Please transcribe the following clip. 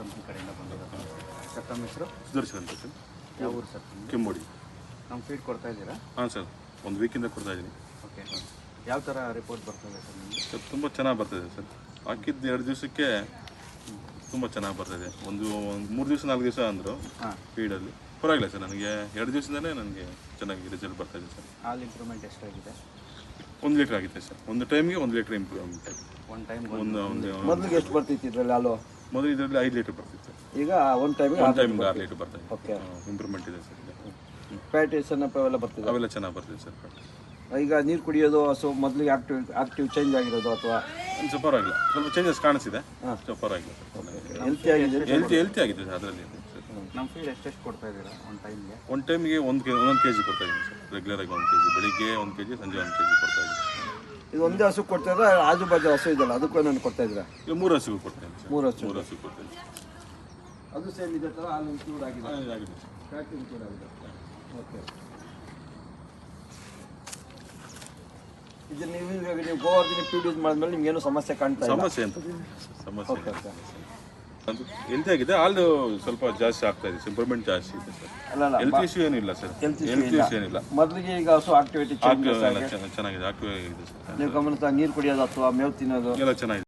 Company ಕಡೆಯಿಂದ ಬಂದಿರೋದು sir ತಮ್ಮ ಹೆಸರು ಸುದರ್ಶನ್ ಅಂತ ಸರ್. ಯಾವ ಊರು ಸರ್? ಕೆಮ್ಮೋಡಿ. ನಮ್ಮ ಫೀಡ್ ಕೊಡ್ತಾ ಇದ್ದೀರಾ? ಹಾಂ ಸರ್ ಒಂದು ವೀಕಿಂದ ಕೊಡ್ತಾ ಇದ್ದೀನಿ. ಓಕೆ ಯಾವ ಥರ ರಿಪೋರ್ಟ್ ಬರ್ತದೆ ಸರ್ ನಿಮಗೆ? ಸರ್ ತುಂಬ ಚೆನ್ನಾಗಿ ಬರ್ತಾಯಿದೆ ಸರ್. ಹಾಕಿದ್ದು ಎರಡು ದಿವಸಕ್ಕೆ ತುಂಬ ಚೆನ್ನಾಗಿ ಬರ್ತಿದೆ ಒಂದು ಒಂದು ಮೂರು ದಿವಸ ನಾಲ್ಕು ದಿವಸ ಅಂದರು ಹಾಂ. ಫೀಡಲ್ಲಿ ಪರವಾಗಿಲ್ಲ ಸರ್ ನನಗೆ ಎರಡು ದಿವಸದಲ್ಲೇ ನನಗೆ ಚೆನ್ನಾಗಿ ರಿಸಲ್ಟ್ ಇದೆ ಸರ್. ಹಾಲು ಇಂಪ್ರೂವ್ಮೆಂಟ್ ಎಷ್ಟಾಗಿದೆ? ಒಂದು ಲೀಟ್ರ್ ಆಗಿದೆ ಸರ್. ಒಂದು ಟೈಮ್ಗೆ ಒಂದು ಲೀಟ್ರ್ ಇಂಪ್ರೂವ್ಮೆಂಟ್ ಆಗಿದೆ ಒನ್ ಟೈಮ್ ಒಂದು ಒಂದು ಮೊದಲಿಗೆ ಎಷ್ಟು ಬರ್ತಿತ್ತು ಇದರಲ್ಲಿ ಹಾಲು? ಮೊದಲು ಇದರಲ್ಲಿ ಐದು ಲೀಟರ್ ಬರ್ತಿತ್ತು. ಈಗ ಒಂದು ಟೈಮ್ ಒಂದು ಟೈಮ್ಗೆ ಆರು ಲೀಟರ್ ಬರ್ತಾ ಇದೆ ಓಕೆ ಇಂಪ್ರೂವ್ಮೆಂಟ್ ಇದೆ ಸರ್ ಈಗ ಫ್ಯಾಟ್ ಸಣ್ಣ ಅವೆಲ್ಲ ಬರ್ತದೆ? ಅವೆಲ್ಲ ಚೆನ್ನಾಗಿ ಬರ್ತದೆ ಸರ್ ಈಗ ನೀರು ಕುಡಿಯೋದು ಸೊ ಮೊದಲು ಆಕ್ಟಿವ್ ಆಕ್ಟಿವ್ ಚೇಂಜ್ ಆಗಿರೋದು ಅಥವಾ? ಒಂದು ಸ್ವಲ್ಪ ಪರವಾಗಿಲ್ಲ ಸ್ವಲ್ಪ ಚೇಂಜಸ್ ಕಾಣಿಸಿದೆ ಸ್ವಲ್ಪ ಪರವಾಗಿಲ್ಲ ಹೆಲ್ತಿ ಆಗಿದೆ ಹೆಲ್ತಿ ಹೆಲ್ತಿ ಆಗಿದೆ ಸರ್ ಅದರಲ್ಲಿ ಸರ್ ನಮ್ಮ ಫೀಡ್ ಎಷ್ಟೆಷ್ಟು ಕೊಡ್ತಾ ಇದ್ದೀರಾ ಒನ್ ಟೈಮ್ಗೆ ಒಂದು ಟೈಮಿಗೆ ಒಂದು ಕೆ ಒಂದೊಂದು ಕೆ ಜಿ ಕೊಡ್ತಾ ಇದ್ದೀನಿ ಸರ್ ರೆಗ್ಯುಲರಾಗಿ ಒಂದು ಕೆ ಜಿ ಬೆಳಿಗ್ಗೆ ಒಂದು ಕೆ ಜಿ ಸಂಜೆ ಒಂದು ಕೆ ಜಿ ಕೊಡ್ತಾ ಇದ್ದೀನಿ. ಇದು ಒಂದೇ ಹಸು ಕೊಡ್ತಿದ್ರೆ ಆಜು ಬಾಜು ಹಸು ಇದೆಯಲ್ಲ ಅದಕ್ಕೂ ನಾನು ಕೊಡ್ತಾ ಇದ್ರೆ ಈಗ ಮೂರು ಹಸು ಕೊಡ್ತೇನೆ ಸರ್. ಮೂರು ಹಸು. ಮೂರು ಹಸು ಕೊಡ್ತೇನೆ ಅದು ಸೇಮ್ ಇದೆ ಥರ ಹಾಲು ಇನ್ಕ್ಲೂಡ್ ಆಗಿದೆ. ಸರ್ ಫ್ಯಾಟ್ ಇನ್ಕ್ಲೂಡ್ ಆಗಿದೆ. ಓಕೆ ಇದು ನೀವು ಇವಾಗ ನೀವು ಗೋವರ್ಧನ ಪ್ಯೂಡ್ ಯೂಸ್ ಮಾಡಿದ್ಮೇಲೆ ನಿಮ್ಗೇನು ಸಮಸ್ಯೆ ಕಾಣ್ತಾ ಇಲ್ಲ? ಸಮಸ್ಯೆ ಅಂತ ಸಮಸ್ಯೆ ಓಕೆ ಓಕೆ ಅದು ಹೆಲ್ತಿ ಆಗಿದೆ. ಹಾಲು ಸ್ವಲ್ಪ ಜಾಸ್ತಿ ಆಗ್ತಾ ಇದೆ. ಇಂಪ್ರೂವ್ಮೆಂಟ್ ಜಾಸ್ತಿ ಇದೆ ಸರ್. ಹೆಲ್ತ್ ಇಶ್ಯೂ ಏನಿಲ್ಲ ಸರ್. ಹೆಲ್ತ್. ಇಶ್ಯೂ ಏನಿಲ್ಲ. ಮೊದಲಿಗೆ ಈಗ ಹಸು ಆಕ್ಟಿವಿಟಿ ಚೆನ್ನಾಗಿದೆ ಆಕ್ಟಿವ್ ಆಗಿದೆ ಸರ್. ನೀವು ಗಮನಿಸ್ತಾ ನೀರು ಕುಡಿಯೋದು ಅಥವಾ ಮೇವು ತಿನ್ನೋದು ಎಲ್ಲ ಚೆನ್ನಾಗಿದೆ.